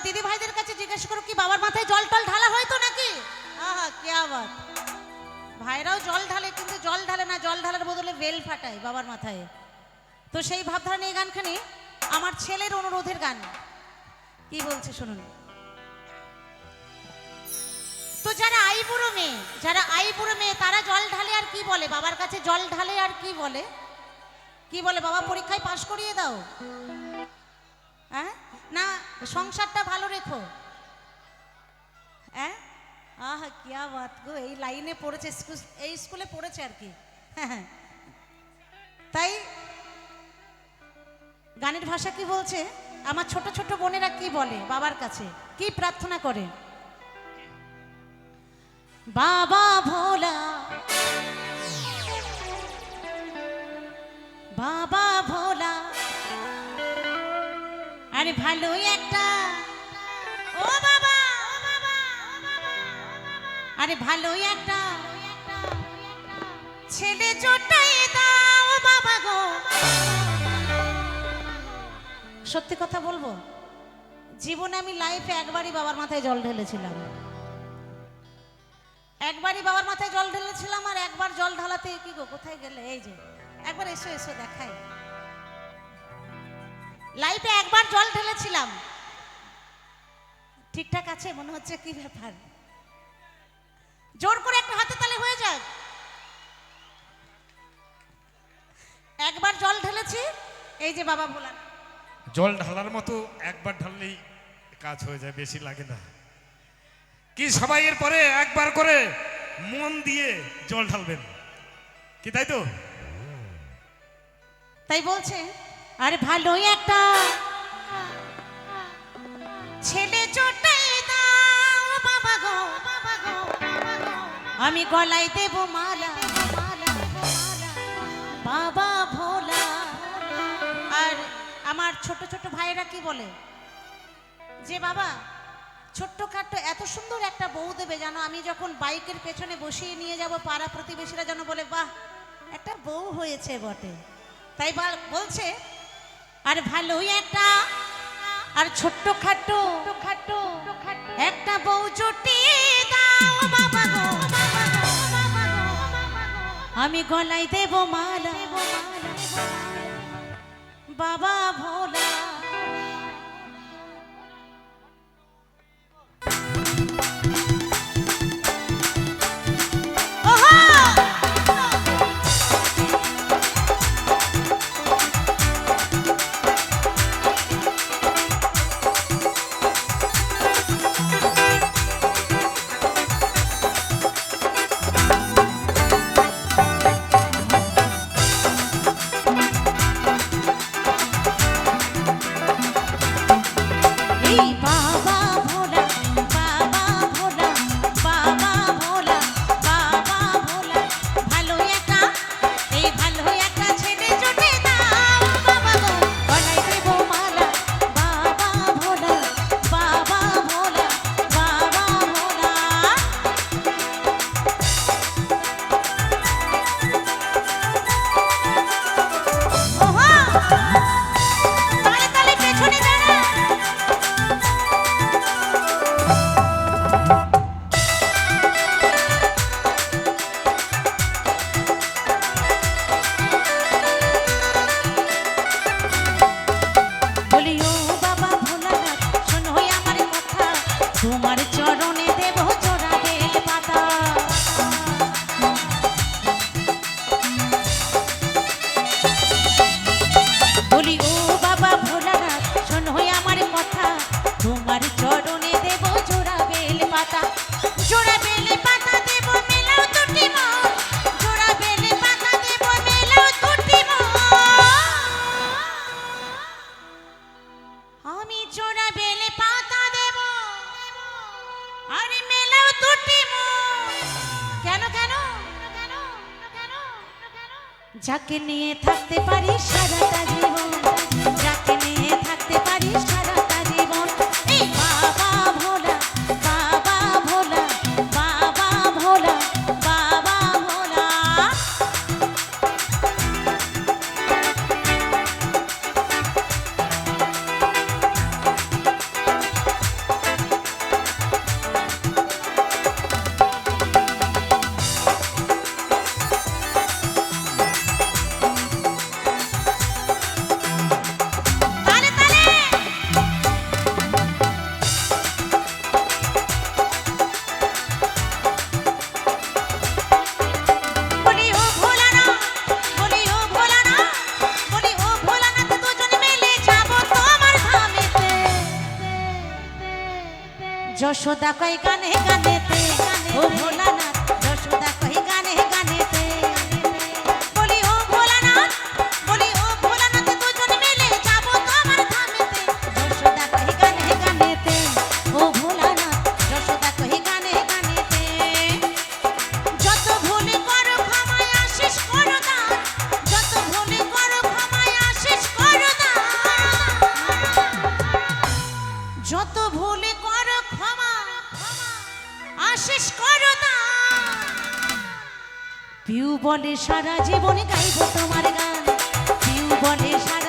তোমার দিদি ভাইদের কাছে জিজ্ঞেস করো, কি বাবার মাথায় জল টল ঢালা হয়তো নাকি? আহা কে আবার ভাইরাও জল ঢালে, কিন্তু জল ঢালে না, জল ঢালার বদলে বেল ফাটায় বাবার মাথায়। তো সেই ভাবধারা নিয়ে গানখানি, আমার ছেলের অনুরোধের গান। কি বলছে শুনুন। তো যারা আইবুড়ো মেয়ে, যারা আইবুড়ো মেয়ে, তারা জল ঢালে আর কি বলে? বাবার কাছে জল ঢালে আর কি বলে? কি বলে? বাবা পরীক্ষায় পাশ করিয়ে দাও। হ্যাঁ সংসারটা ভালো রেখো। হ্যাঁ আহা কিয়া বাত গো, এই লাইনে পড়েছে এই স্কুলে পড়েছে আর কি। হ্যাঁ তাই গানের ভাষা কি বলছে? আমার ছোট ছোট বোনেরা কি বলে বাবার কাছে? কি প্রার্থনা করে? বাবা ভোলা, বাবা আরে ভালোই একটা। ও বাবা আরে ভালোই একটা। ছেলে চোটাই দাও বাবা গো। সত্যি কথা বলব, জীবনে আমি লাইফে একবারই বাবার মাথায় জল ঢেলেছিলাম। একবারই বাবার মাথায় জল ঢেলেছিলাম আর একবার জল ঢালাতে কি গো, কোথায় গেলে? এই যে, একবার এসো এসো দেখাই। লাইফে একবার জল ঢেলেছিলাম। ঠিকঠাক আছে মনে হচ্ছে কি ব্যাপার? জোর করে একটা হাতে তালে হয়ে যাক। একবার জল ঢেলেছি এই যে বাবা ভোলা জল ঢালার মতো একবার ঢাললেই কাজ হয়ে যায় বেশি লাগে না। কি সবাই এর পরে একবার করে মন দিয়ে জল ঢালবেন? কি তাই তো? তাই বলছে আরে ভালোই একটা ছেলে চোটাই দাও বাবা গো বাবা গো আমি গলায় দেব মালা মালা, বাবা ভোলা। আর আমার ছোট ছোট ভাইয়েরা কি বলে? যে বাবা ছোট্ট খাট্ট এত সুন্দর একটা বউ দেবে জানো আমি যখন বাইকের পেছনে বসিয়ে নিয়ে যাব পাড়া প্রতিবেশীরা যেন বলে বাহ একটা বউ হয়েছে বটে। তাই বলছে আর ভালোই একটা, আর ছোট্ট খাট্ট খাট্ট একটা বউ চটি। আমি গলায় দেব মালা বাবা ভোলা যাকে নিয়ে থাকতে পারি সারাটা জীবন যাকে যশোদা কয় গানে গানে ও ভোলা পিউ বলে সারা জীবনে গাইব তোমার গান পিউ বলে সারা